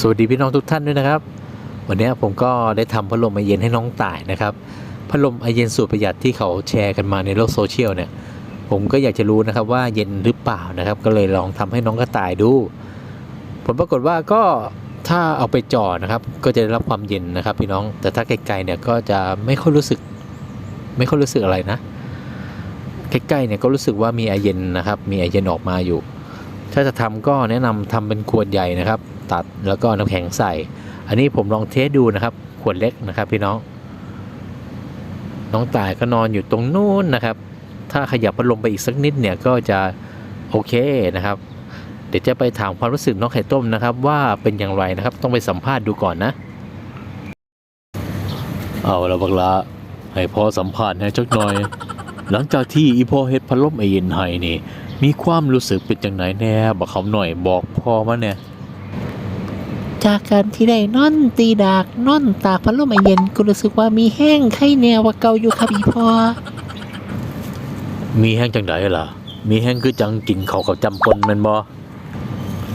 สวัสดีพี่น้องทุกท่านด้วยนะครับ วันนี้ผมก็ได้ทำพัดลมไอเย็นให้น้องต่ายนะครับพัดลมไอเย็นสูตรประหยัดที่เขาแชร์กันมาในโลกโซเชียลเนี่ยผมก็อยากจะรู้นะครับว่าเย็นหรือเปล่านะครับ ก็เลยลองทำให้น้องกระต่ายดู ผลปรากฏว่าก็ถ้าเอาไปจ่อนะครับ ก็จะได้รับความเย็นนะครับ พี่น้องแต่ถ้าไกลๆเนี่ยก็จะไม่ค่อยรู้สึก ไม่ค่อยรู้สึกอะไรนะใกล้ๆเนี่ยก็รู้สึกว่ามีไอเย็นนะครับ มีไอเย็นออกมาอยู่ ถ้าจะทำก็แนะนำทำเป็นขวดใหญ่นะครับ ตัดแล้วก็น้ำแข็งใส่ อันนี้ผมลองเทสดูนะครับ ขวดเล็กนะครับพี่น้อง น้องตายก็นอนอยู่ตรงนู้นนะครับ ถ้าขยับพัดลมไปอีกสักนิดเนี่ยก็จะโอเคนะครับ เดี๋ยวจะไปถามความรู้สึกน้องไข่ต้มนะครับ ว่าเป็นอย่างไรนะครับ ต้องไปสัมภาษณ์ดูก่อนนะ เอาละบักละให้พอสัมภาษณ์ให้จักหน่อย หลังจากที่อีพ่อเฮ็ดพัดลมไอเย็นให้นี่มีความรู้สึกเป็นจังไหนแน่บอกเขาหน่อยบอกพ่อมาเนี่ย จากการที่ได้นอนตีดากนอนตากพัดลมไอเย็นก็รู้สึกว่ามีแห้งไข้แนวว่าเก่าอยู่ครับอีพอมีแห้งจังไดล่ะ มีแห้งคือจังกินเขาวกับจำปนแมันบ่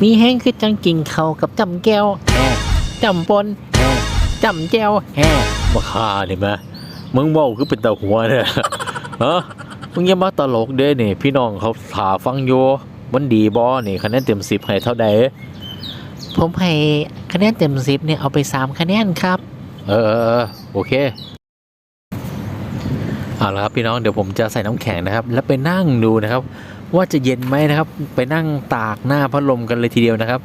มีแห้งคือจังกิ่งเขากับจำแก้วแห่จำปนแห่จำแก้วแห่บักฮานี่แม่มึงเว้าคือเป็นตาหัวเนี่ยฮะมึงอย่ามาตลกเด้นี่ พี่น้องเขาถาฟังอยู่มันดีบ่นี่คะแนนเต็ม10ให้เท่าใด ผมให้คะแนนเต็มสิบเนี่ยเอาไปสามคะแนนครับ เออเออเออโอเคเอาละครับพี่น้องเดี๋ยวผมจะใส่น้ำแข็งนะครับ แล้วไปนั่งดูนะครับ ว่าจะเย็นไหมนะครับ ไปนั่งตากหน้าพัดลมกันเลยทีเดียวนะครับ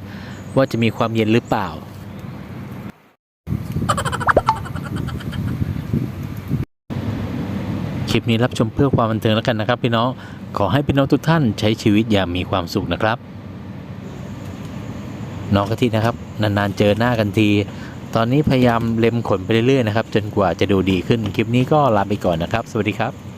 ว่าจะมีความเย็นหรือเปล่า คลิปนี้รับชมเพื่อความบันเทิงแล้วกันนะครับ พี่น้องขอให้พี่น้องทุกท่านใช้ชีวิตอย่างมีความสุขนะครับ น้องกะทินะครับ นานๆเจอหน้ากันที ตอนนี้พยายามเล็มขนไปเรื่อยๆนะครับ จนกว่าจะดูดีขึ้น คลิปนี้ก็ลาไปก่อนนะครับ สวัสดีครับ